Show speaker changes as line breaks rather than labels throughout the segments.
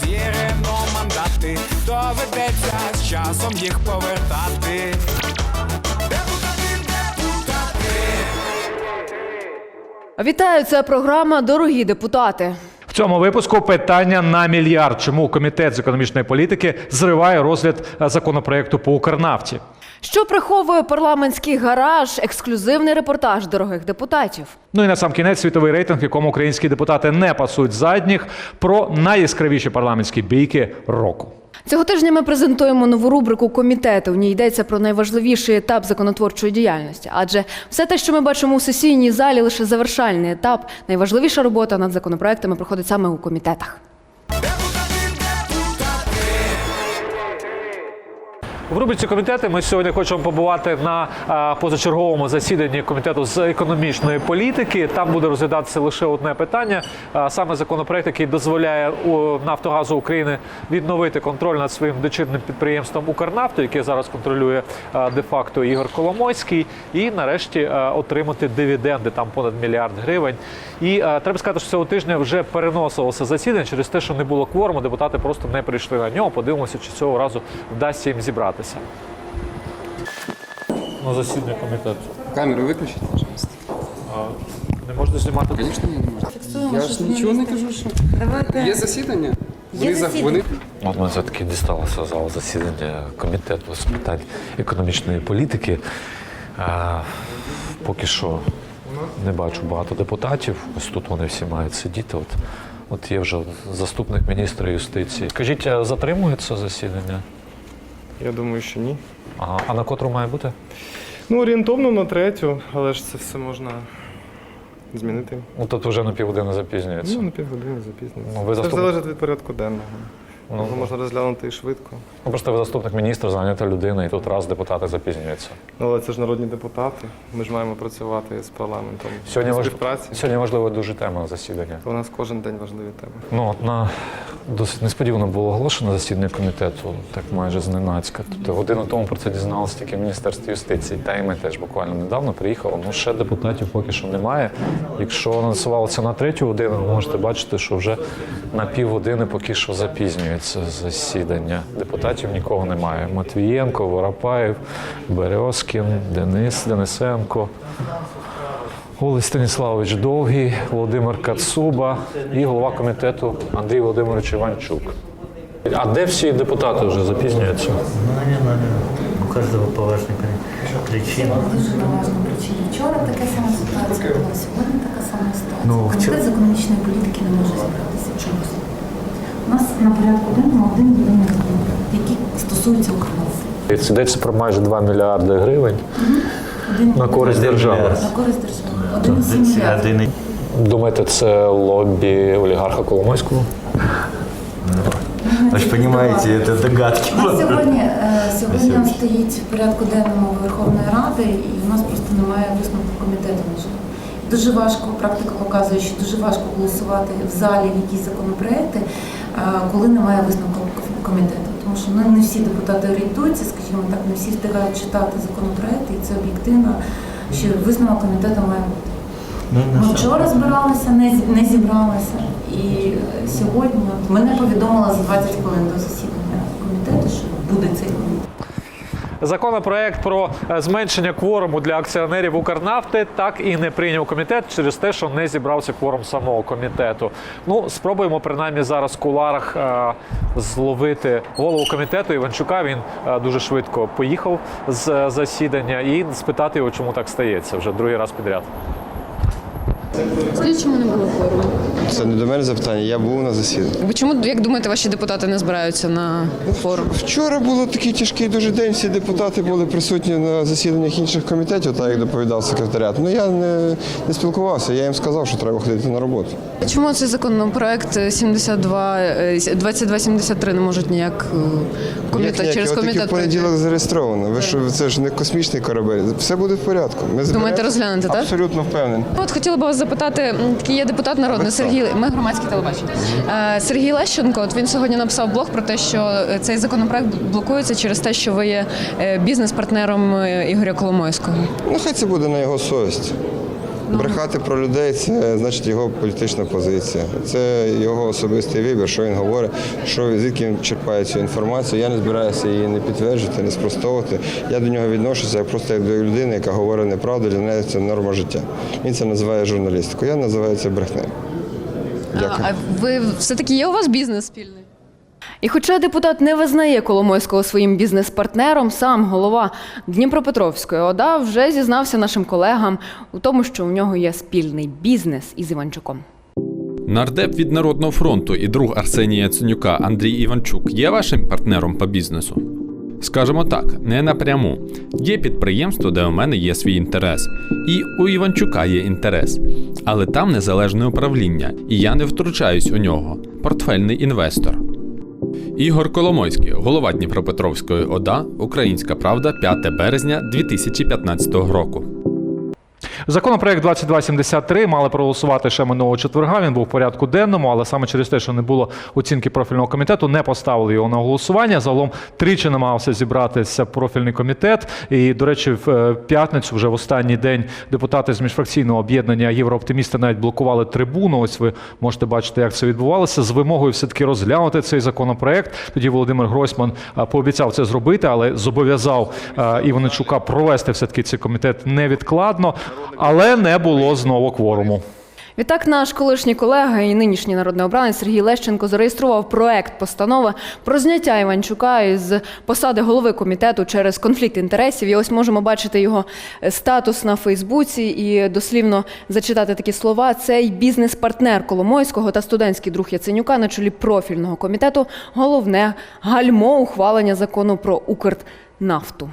довірено мандати, доведеться з часом їх повертати.
Вітаю, це програма Дорогі депутати.
В цьому випуску питання на мільярд. Чому комітет з економічної політики зриває розгляд е, законопроекту по Укрнафті?
Що приховує парламентський гараж? Ексклюзивний репортаж дорогих депутатів.
Ну і на сам кінець світовий рейтинг, якому українські депутати не пасують задніх, про найяскравіші парламентські бійки року.
Цього тижня ми презентуємо нову рубрику комітети. В ній йдеться про найважливіший етап законотворчої діяльності. Адже все те, що ми бачимо у сесійній залі, лише завершальний етап. Найважливіша робота над законопроектами проходить саме у комітетах.
В рубриці комітети ми сьогодні хочемо побувати на позачерговому засіданні комітету з економічної політики. Там буде розглядатися лише одне питання: саме законопроект, який дозволяє Нафтогазу України відновити контроль над своїм дочірним підприємством Укрнафту, яке зараз контролює де-факто Ігор Коломойський, і нарешті отримати дивіденди там понад мільярд гривень. І треба сказати, що цього тижня вже переносилося засідання через те, що не було кворуму. Депутати просто не прийшли на нього. Подивимося, чи цього разу вдасться їм зібратися. На засідання комітету.
Камеру виключіть, пожалуйста.
Не можна знімати.
Звісно, не можна. Я ж нічого не кажу, що є засідання. Вони за вони
От ми все-таки дісталося зал засідання комітету з питань економічної політики. Е, поки що не бачу багато депутатів. Ось тут вони всі мають сидіти. От, от є вже заступник міністра юстиції. Скажіть, а затримується засідання?
Я думаю, що ні.
Ага. А на котру має бути?
Ну, орієнтовно на третю, але ж це все можна змінити.
Ну тут вже на півгодини запізнюється.
Ну, на півгодини запізнюється.
Ну, ви
Це
заступ-
залежить від порядку денного.
Ну,
Його можна розглянути і швидко.
Ну, просто ви заступник міністра, зайнята людина, і тут раз депутати запізнюються.
Ну, але це ж народні депутати. Ми ж маємо працювати з парламентом
Сьогодні, важ... Сьогодні важлива дуже тема засідання.
У нас кожен день важливі теми.
Ну, на досить несподівано було оголошено засідання комітету, так майже зненацька. Тобто годину тому про це дізналося тільки Міністерство юстиції. Та і ми теж буквально недавно приїхали. Ну ще депутатів поки що немає. Якщо анонсувалося на третю годину, ви можете бачити, що вже на півгодини поки що запізнюється засідання. Депутатів нікого немає. Матвієнко, Воропаєв, Березкін, Денис Денисенко. Олег Станіславович Довгий, Володимир Кацуба і голова комітету Андрій Володимирович Іванчук. А де всі депутати вже запізнюються?
Ну, наверное, у каждого по важной при- причине.
Дуже поважна причина. Вчора така сама ситуація була, сьогодні така сама ситуація.
Ну,
Комітет
вчора-
з економічної політики не може зібратися чомусь. У нас на порядку денному один єдиний який стосується України.
Це йдеться про майже 2 мільярди гривень
Один
на користь держави.
на користь держави. Один і сім мільярдів.
Думаєте, це лобі олігарха Коломойського?
Вы же понимаете, это догадки.
У нас сьогодні, е, сьогодні стоїть в порядку денному Верховної Ради, і у нас просто немає висновку комітету. Дуже важко, практика показує, що дуже важко голосувати в залі якісь законопроекти, е, коли немає висновку комітету. Тому що ну, не всі депутати орієнтуються, скажімо так, не всі встигають читати законопроекти, і це об'єктивно, що висновок комітету має бути.
Ну,
Ми вчора збиралися, не, зібралися. І сьогодні от, мене повідомили за 20 хвилин до засідання комітету, що буде цей.
Законопроект про е, зменшення кворуму для акціонерів Укрнафти так і не прийняв комітет через те, що не зібрався кворум самого комітету. Ну, спробуємо принаймні зараз в куларах е, зловити голову комітету Іванчука. Він е, дуже швидко поїхав з засідання і спитати його, чому так стається вже другий раз підряд.
Чому не було форуму?
Це не до мене запитання, я був на засіданні.
Ви чому, як думаєте, ваші депутати не збираються на форум?
Вчора було такий тяжкий дуже день, всі депутати були присутні на засіданнях інших комітетів, так як доповідав секретаріат. Ну я не, не спілкувався, я їм сказав, що треба ходити на роботу.
Чому цей законопроект 72, е, 2273 не можуть ніяк е, комітет
Як-ніяк,
через комітет
в понеділок зареєстровано. Ви що це ж не космічний корабель, все буде в порядку. Ми зберемося.
розглянете, так?
Абсолютно впевнений.
От хотіла би вас запитати, такий є депутат народний Сергій. Ми громадське телебачення. Е, Сергій Лещенко. От він сьогодні написав блог про те, що цей законопроект блокується через те, що ви є бізнес-партнером Ігоря Коломойського.
Ну хай це буде на його совість. Брехати про людей це значить його політична позиція. Це його особистий вибір, що він говорить, що звідки він черпає цю інформацію. Я не збираюся її не підтверджувати, не спростовувати. Я до нього відношуся як просто як до людини, яка говорить неправду, для неї це норма життя. Він це називає журналістикою. Я називаю це брехнею. Дякую.
А ви все-таки є у вас бізнес спільний?
І хоча депутат не визнає Коломойського своїм бізнес-партнером, сам голова Дніпропетровської ОДА вже зізнався нашим колегам у тому, що у нього є спільний бізнес із Іванчуком.
Нардеп від Народного фронту і друг Арсенія Яценюка Андрій Іванчук є вашим партнером по бізнесу? Скажемо так, не напряму. Є підприємство, де у мене є свій інтерес, і у Іванчука є інтерес, але там незалежне управління, і я не втручаюсь у нього. Портфельний інвестор. Ігор Коломойський, голова Дніпропетровської ОДА, Українська Правда, 5 березня 2015 року.
Законопроект 2273 мали проголосувати ще минулого четверга. Він був в порядку денному, але саме через те, що не було оцінки профільного комітету, не поставили його на голосування. Загалом тричі намагався зібратися профільний комітет. І, до речі, в е, п'ятницю, вже в останній день, депутати з міжфракційного об'єднання Єврооптимісти навіть блокували трибуну. Ось ви можете бачити, як це відбувалося з вимогою все-таки розглянути цей законопроект. Тоді Володимир Гройсман е, пообіцяв це зробити, але зобов'язав е, Іваничука провести все-таки цей комітет невідкладно, але не було знову кворуму.
Відтак, наш колишній колега і нинішній народний обранець Сергій Лещенко зареєстрував проект постанови про зняття Іванчука із посади голови комітету через конфлікт інтересів. І ось можемо бачити його статус на Фейсбуці і дослівно зачитати такі слова. Цей бізнес-партнер Коломойського та студентський друг Яценюка на чолі профільного комітету. Головне гальмо ухвалення закону про Укрнафту.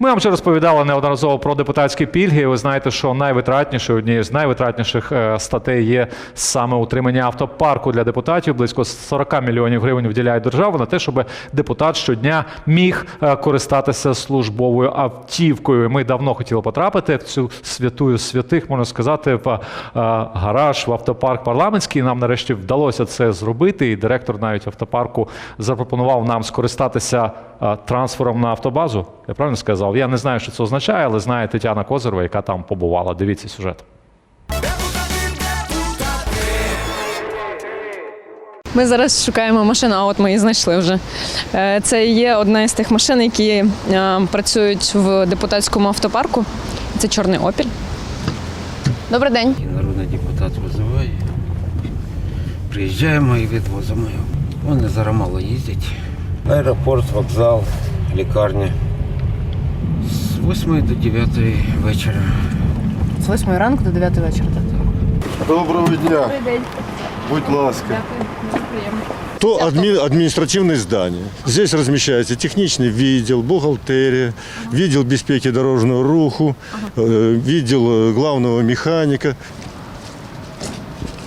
Ми вам вже розповідали неодноразово про депутатські пільги. Ви знаєте, що найвитратнішою однією з найвитратніших е, статей є саме утримання автопарку для депутатів. Близько 40 мільйонів гривень виділяє держава на те, щоб депутат щодня міг е, користатися службовою автівкою. Ми давно хотіли потрапити в цю святую святих, можна сказати, в е, гараж в автопарк парламентський. Нам нарешті вдалося це зробити. І директор навіть автопарку запропонував нам скористатися трансфером на автобазу. Я правильно сказав? Я не знаю, що це означає, але знає Тетяна Козирова, яка там побувала. Дивіться сюжет.
Ми зараз шукаємо машину, а от ми її знайшли вже. Е, Це є одна із тих машин, які е, працюють в депутатському автопарку. Це чорний опіль. Добрий день.
Народний депутат визиває. Приїжджаємо і відвозимо його. Вони зараз мало їздять. Аеропорт, вокзал, лікарня. З 8 до 9 вечора.
З 8 ранку до 9 вечора.
Доброго дня. Будь ласка. То адмі- административное здание. Здесь размещается техничный відділ, бухгалтерия, відділ безпеки дорожного руху, э, відділ э, главного механика.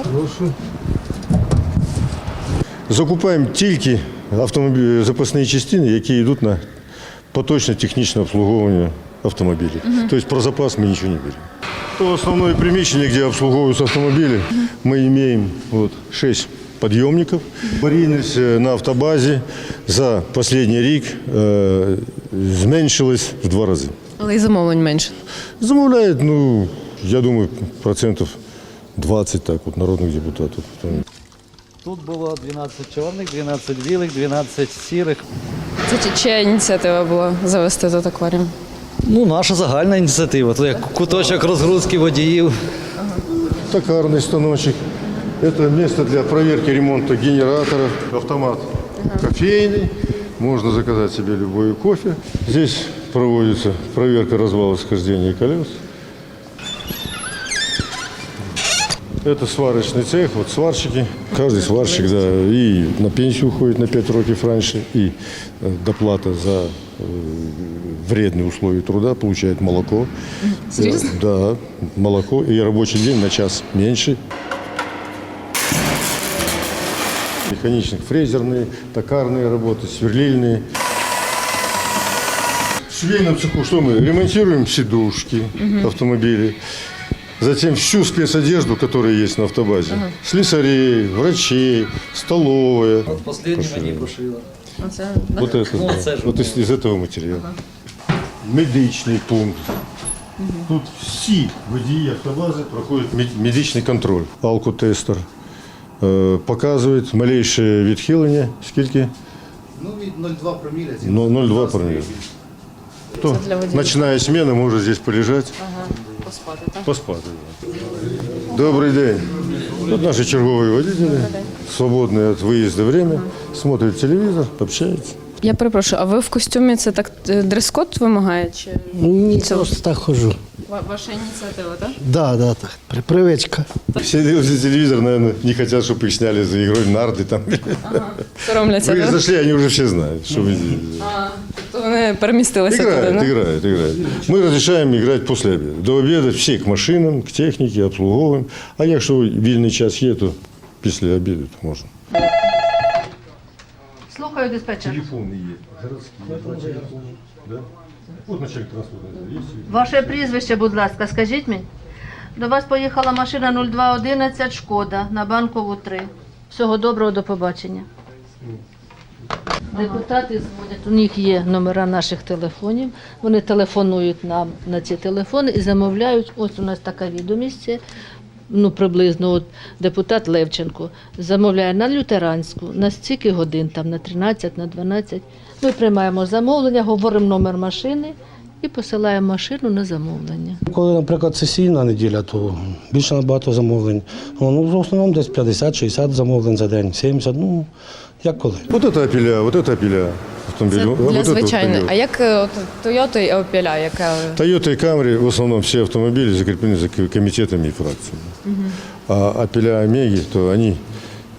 Прошу. Закупаємо тільки автомобілі, запасні частини, які йдуть на поточне технічне обслуговування автомобілів. Тобто про запас ми нічого не беремо. То основное приміщення, де обслуговуються автомобілі, ми маємо от, 6 підйомників. Аварійність е, на автобазі за останній рік е, зменшилась в два рази.
Але і замовлень менше.
Замовляють, ну, я думаю, процентів 20 так, от, народних депутатів.
Тут було 12 чорних, 12 білих, 12 сірих.
Це чи- чия ініціатива була завести тут акваріум?
Ну, наша загальна ініціатива. Це як куточок розгрузки водіїв.
Токарный станочек. Это место для проверки ремонта генераторов. Автомат кофейный. Можно заказать себе любой кофе. Здесь проводится проверка развала схождения колес. Это сварочный цех, вот сварщики. Каждый сварщик да, и на пенсию уходит на 5 років раньше, и э, доплата за э, вредные условия труда получает молоко.
Серьезно?
Да, молоко и рабочий день на час меньше. Механичных, фрезерные, токарные работы, сверлильные. В швейном цеху что мы? Ремонтируем сидушки автомобилей Затем всю спецодежду, которая есть на автобазе. Слесарей, врачей, столовая.
Останнє мені пошила.
Оце
Вот это,
Ну,
да.
це ж
вот из, из этого материала. медичний пункт. Тут всі водії автобази проходять мед- медичний контроль. Алкотестер е, показує малейше відхилення. Скільки?
Ну, від 0,2 проміля.
Ну, 0,2 проміля. Хто
для водіїв.
починає зміну, може здесь полежати,
Ага, Поспати, так?
поспати. Добрий день. Тут наші чергові водителі, свободне від виїзду время, смотрять телевізор, общаються.
Я перепрошую, а ви в костюмі це так е, дрес-код вимагає? Чи
Ні,
Це-
просто так хожу.
Ва- ваша ініціатива, так?
Да, да, так. При- Привичка.
Все дивятся телевизор, наверное, не хотят, чтобы их сняли за игрой в нарды. Там.
Соромляться,
Вы
так?
зашли, они уже все знают, что вы здесь.
А, тобто вони перемістилися туди,
Играют,
ну?
играют, играют. Мы разрешаем играть после обеда. До обеда все к машинам, к технике, обслуговуем. А якщо вільний час є, то після обіду то можна.
Слухаю диспетчер.
Телефони є. Городські, два. Да? От начальник транспортної є.
Ваше прізвище, будь ласка, скажіть мені. До вас поїхала машина 0211 Шкода на банкову 3. Всього доброго, до побачення. Депутати дзвонять, у них є номера наших телефонів. Вони телефонують нам на ці телефони і замовляють. Ось у нас така відомість. Це, Ну, приблизно, от депутат Левченко замовляє на лютеранську, на стільки годин, там на 13, на 12. Ми приймаємо замовлення, говоримо номер машини і посилаємо машину на замовлення.
Коли, наприклад, сесійна неділя, то більше набагато замовлень. Ну, в основному десь 50-60 замовлень за день, 70, ну, як коли.
Вот это апеля, вот это апеля. Автомобиль.
Це для.
Toyota.
А як е, от Toyota і Opel, яка
Toyota и Camry в основном все автомобили закреплены за ко- комитетами и фракциями. А Опеля Омеги, то они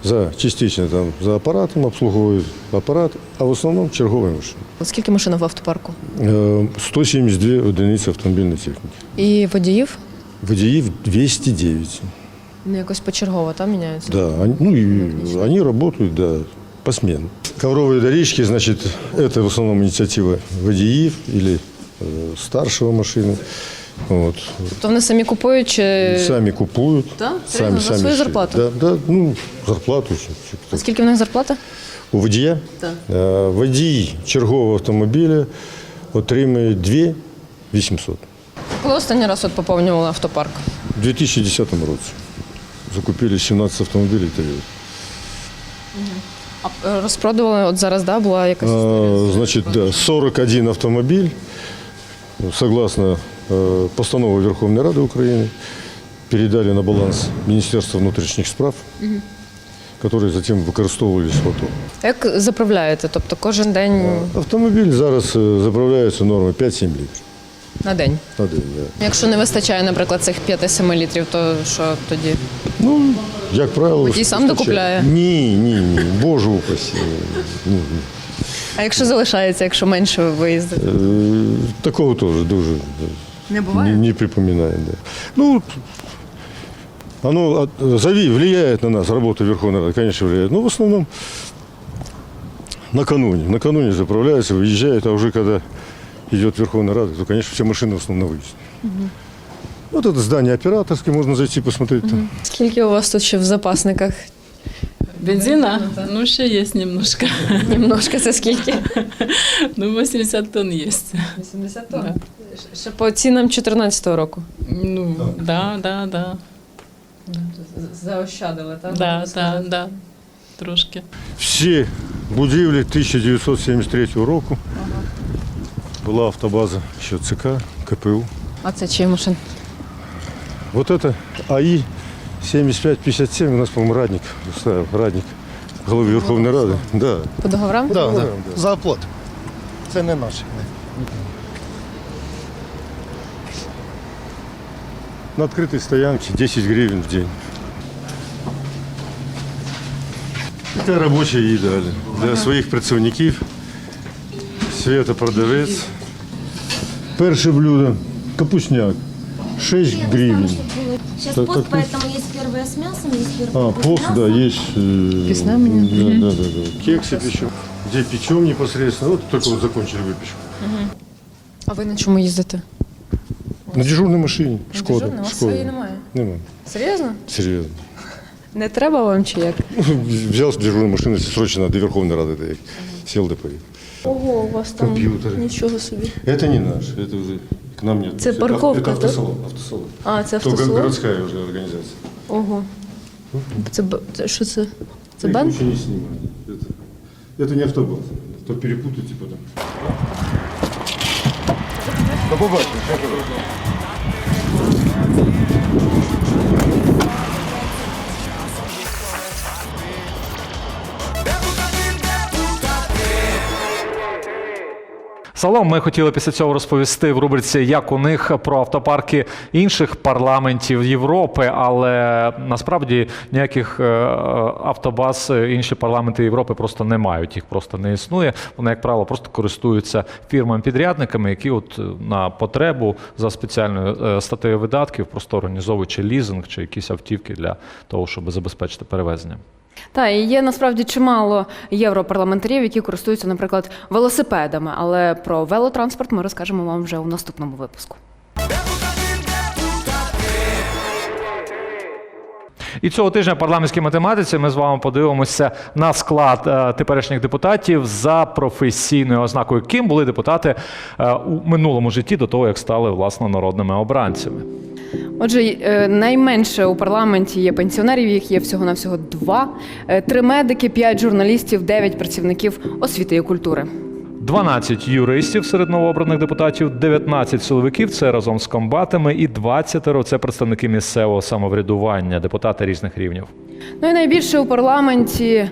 за частично там за апаратом обслуговують апарат, а в основному чергові машини.
скільки машин в автопарку?
Е, 172 одиниці автомобільної техніки.
І водіїв?
Водіїв 209.
Ну якось почергово там міняються.
Да, они, ну и они работают, да, посменно Ковровые дорожки, значит, это в основном инициатива водіїв или э, старшего машины. Вот.
То вони самі купують чи
Сами купуют.
Да?
Сами,
Серьезно? За
сами
свою
все.
зарплату?
Да, да, ну, зарплату. все, все,
А
кто.
скільки в них зарплата?
У водія?
Так.
Е, Водій чергового автомобіля отримує 2 800.
Коли останній раз от поповнювали автопарк?
У 2010 році закупили 17 автомобілів Toyota.
А е, розпродували от зараз, да, була якась
А, Значит, да, 41 автомобиль, согласно э, постанове Верховной Рады Украины, передали на баланс Министерства внутренних справ, которые затем використовувались в АТО.
як заправляєте? Тобто кожен день
Автомобіль зараз е, заправляється нормою 5-7 літрів
на день.
на день. Да.
Якщо не вистачає, наприклад, цих 5-7 літрів, то що тоді?
Ну, як правило,
Водій сам
вистачає.
докупляє?
Ні, ні, ні, Боже упаси.Ні, ні.
А якщо залишається, якщо менше виїздити?
Е, Такого теж дуже
Не
не, не припоминаю. Да. Ну, оно от- зави- влияет на нас, работа Верховной Рады, конечно, влияет. Но в основном накануне. Накануне заправляются, выезжают, а уже когда идет Верховная Рада, то, конечно, все машины в основном на выезд. Вот это здание операторское, можно зайти посмотреть там.
Скільки у вас тут ще в запасниках?
Бензина? Ну, ще є немножко.
Немножко це скільки?
Ну, 80 тонн є.
80 тонн. Ще по цінам 2014 року.
Ну, да, да, да.
Заощадили, так?
Да, да, да. Трошки.
Всі будівлі 1973 року. Була автобаза ще ЦК, КПУ.
А це чиї машин?
Вот это АИ 7557 у нас, по-моему, Радник Радник голови Верховної Ради. Да.
По договорам?
Да, да. За оплот. Це не наше.
На открытой стоянке 10 гривен в день. Це робоча їда для своїх працівників. Света продавець. Перше блюдо капустняк 6 гривен.
Сейчас
Так,
пост,
так, ну.
поэтому есть первое с мясом, есть первое
А,
без
пост,
мяса.
да, есть. э,
Весна меню.
Да, да, да, да. Кексы печем. Где печем непосредственно. Вот только вот закончили выпечку.
А ви на чому їздите?
На дежурной машине. Шкода.
Дежурна? У вас
Шкода.
своєї немає.
Нема.
Серйозно?
Серьезно.
Не треба вам чи як?
Взял дежурную машину, если срочно до Верховной Рады доехать. Сел да поехал. Ого,
у вас
там Комп'ютери.
нічого собі.
Это не наш, это уже к нам нет.
Це
Это
парковка,
Это
да?
автосалон. автосалон.
А, це
То
автосалон?
городская уже организация.
Ого. Це, б- це що це? Це
Их
бенк?
лучше не снимать. Это, это не автобус. То перепутайте потом. До побачення.
Салом, ми хотіли після цього розповісти в рубриці, як у них про автопарки інших парламентів Європи, але насправді ніяких е, автобаз е, інші парламенти Європи просто не мають. Їх просто не існує. Вони, як правило, просто користуються фірмами-підрядниками, які от е, на потребу за спеціальною статтею видатків просто організовують чи лізинг, чи якісь автівки для того, щоб забезпечити перевезення.
Та і є насправді чимало європарламентарів, які користуються, наприклад, велосипедами. Але про велотранспорт ми розкажемо вам вже у наступному випуску.
І цього тижня в парламентській математиці ми з вами подивимося на склад е, теперішніх депутатів за професійною ознакою, ким були депутати е, у минулому житті до того, як стали власне народними обранцями.
Отже, е, найменше у парламенті є пенсіонерів, їх є всього навсього два: Е, три медики, п'ять журналістів, дев'ять працівників освіти і культури.
12 юристів серед новообраних депутатів, 19 силовиків це разом з комбатами, і 20 – це представники місцевого самоврядування, депутати різних рівнів.
Ну і найбільше у парламенті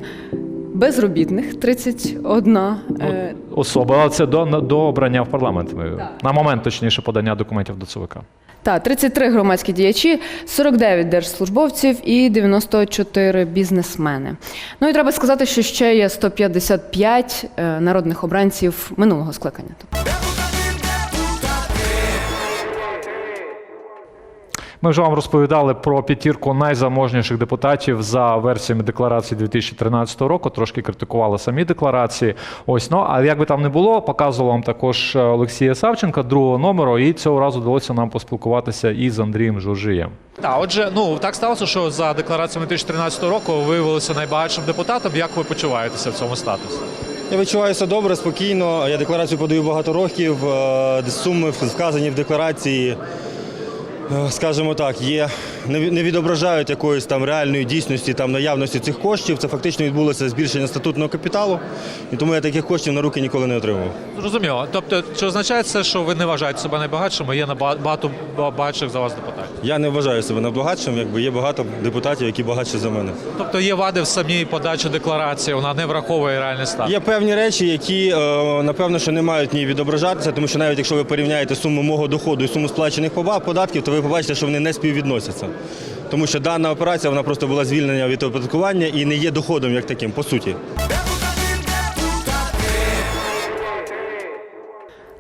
безробітних 31. Е,
Особа, але це до, до обрання в парламент. Ми- На момент точніше подання документів до ЦВК.
Та 33 громадські діячі, 49 держслужбовців і 94 бізнесмени. Ну і треба сказати, що ще є 155 е, народних обранців минулого скликання.
Ми вже вам розповідали про п'ятірку найзаможніших депутатів за версіями декларації 2013 року. Трошки критикували самі декларації. Ось ну а як би там не було, показував вам також Олексія Савченка другого номеру, і цього разу вдалося нам поспілкуватися із Андрієм Жужиєм. Так, отже, ну так сталося, що за деклараціями 2013 року ви виявилися найбагатшим депутатом. Як ви почуваєтеся в цьому статусі?
Я відчуваюся добре, спокійно. Я декларацію подаю багато років. е, Суми вказані в декларації, е, скажімо так, є не відображають якоїсь там реальної дійсності там наявності цих коштів. Це фактично відбулося збільшення статутного капіталу, і тому я таких коштів на руки ніколи не отримував.
Зрозуміло. Тобто, чи означає це, що ви не вважаєте себе найбагатшим, а є набагато багатших за вас депутатів?
Я не вважаю себе найбагатшим, якби є багато депутатів, які багатші за мене.
Тобто є вади в самій подачі декларації, вона не враховує реальний стан.
Є певні речі, які е, напевно що не мають ні відображатися, тому що навіть якщо ви порівняєте суму мого доходу і суму сплачених податків, то ви побачите, що вони не співвідносяться. Тому що дана операція вона просто була звільнення від оподаткування і не є доходом як таким, по суті.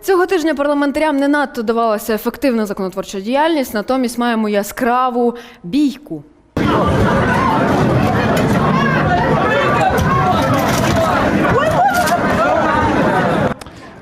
Цього тижня парламентарям не надто давалася ефективна законотворча діяльність, натомість маємо яскраву бійку.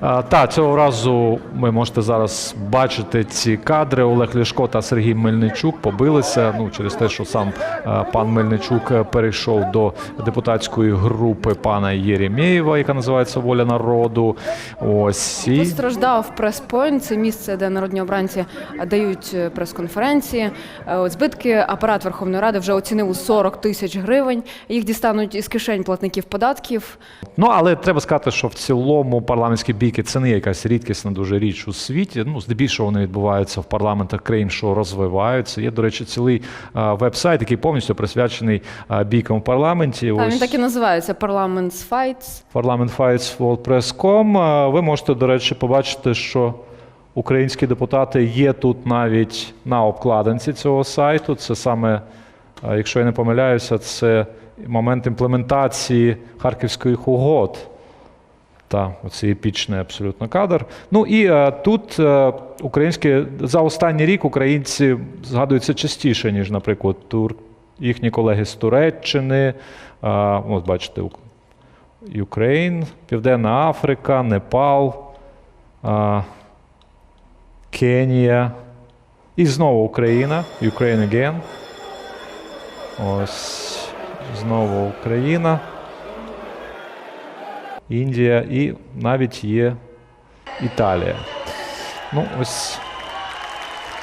Та цього разу ви можете зараз бачити ці кадри. Олег Ляшко та Сергій Мельничук побилися. Ну через те, що сам е, пан Мельничук е, перейшов до депутатської групи пана Єремєєва, яка називається Воля народу. Ось і
Постраждав прес-пойнт, це місце, де народні обранці дають е, прес-конференції. Збитки апарат Верховної Ради вже оцінив у 40 тисяч гривень. Їх дістануть із кишень платників податків.
Ну, але треба сказати, що в цілому парламентські бійки це не є якась рідкісна дуже річ у світі. Ну, здебільшого вони відбуваються в парламентах країн, що розвиваються. Є, до речі, цілий веб-сайт, який повністю присвячений бійкам в парламенті.
Та, він так і називається Parliament's Fights.
Parliament Fights WordPress.com. Ви можете, до речі, побачити, що українські депутати є тут навіть на обкладинці цього сайту. Це саме, якщо я не помиляюся, це момент імплементації харківських угод. Та, оцей епічний абсолютно кадр. Ну і е, тут е, українські за останній рік українці згадуються частіше, ніж, наприклад, тур, їхні колеги з Туреччини. Е, от бачите, Україн, Південна Африка, Непал, е, Кенія. І знову Україна. Ukraine again. Ось знову Україна. Індія і навіть є Італія. Ну, ось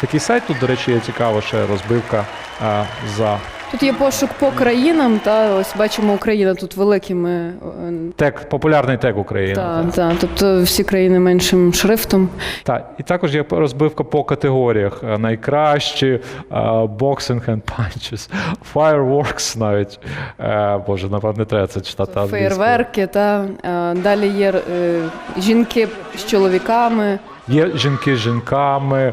такий сайт тут, до речі, є цікаво, ще розбивка а, за
Тут є пошук по країнам, та ось бачимо Україна тут великими. е,
тег, популярний тег України.
Та, та, тобто всі країни меншим шрифтом.
Так, і також є розбивка по категоріях. Е, Найкращі, boxing and punches, fireworks навіть. Боже, напевно, не треба це читати.
Феєрверки, та далі є жінки з чоловіками.
Є жінки з жінками,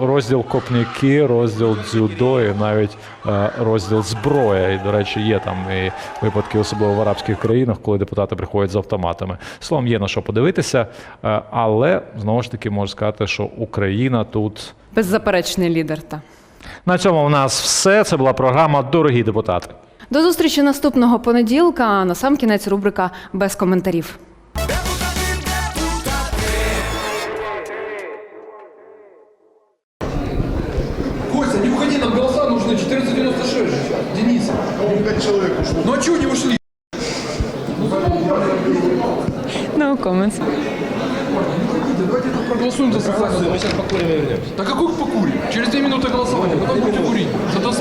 розділ копняки, розділ дзюдо і навіть е, розділ зброя. І, до речі, є там і випадки, особливо в арабських країнах, коли депутати приходять з автоматами. Словом, є на що подивитися, е, але знову ж таки можу сказати, що Україна тут.
Беззаперечний лідер. Та.
На цьому в нас все. Це була програма Дорогі депутати.
До зустрічі наступного понеділка. На сам кінець рубрика без коментарів.
1496 же. Денис. Ну, человек ушел. Ну а чего не ушли?
No comments.
Давайте тут проголосуем за социальную. Мы сейчас покурим и вернемся. Да какой покурим? Через две минуты голосования, потом будете курить. Зато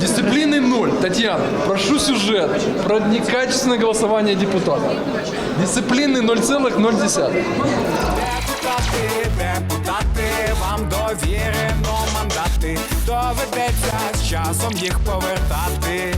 Дисциплины ноль. Татьяна, прошу сюжет про некачественное голосование депутатов. Дисциплины 0,0.
Депутати, депутати, вам довірено мандати. Доведеться з часом їх повертати.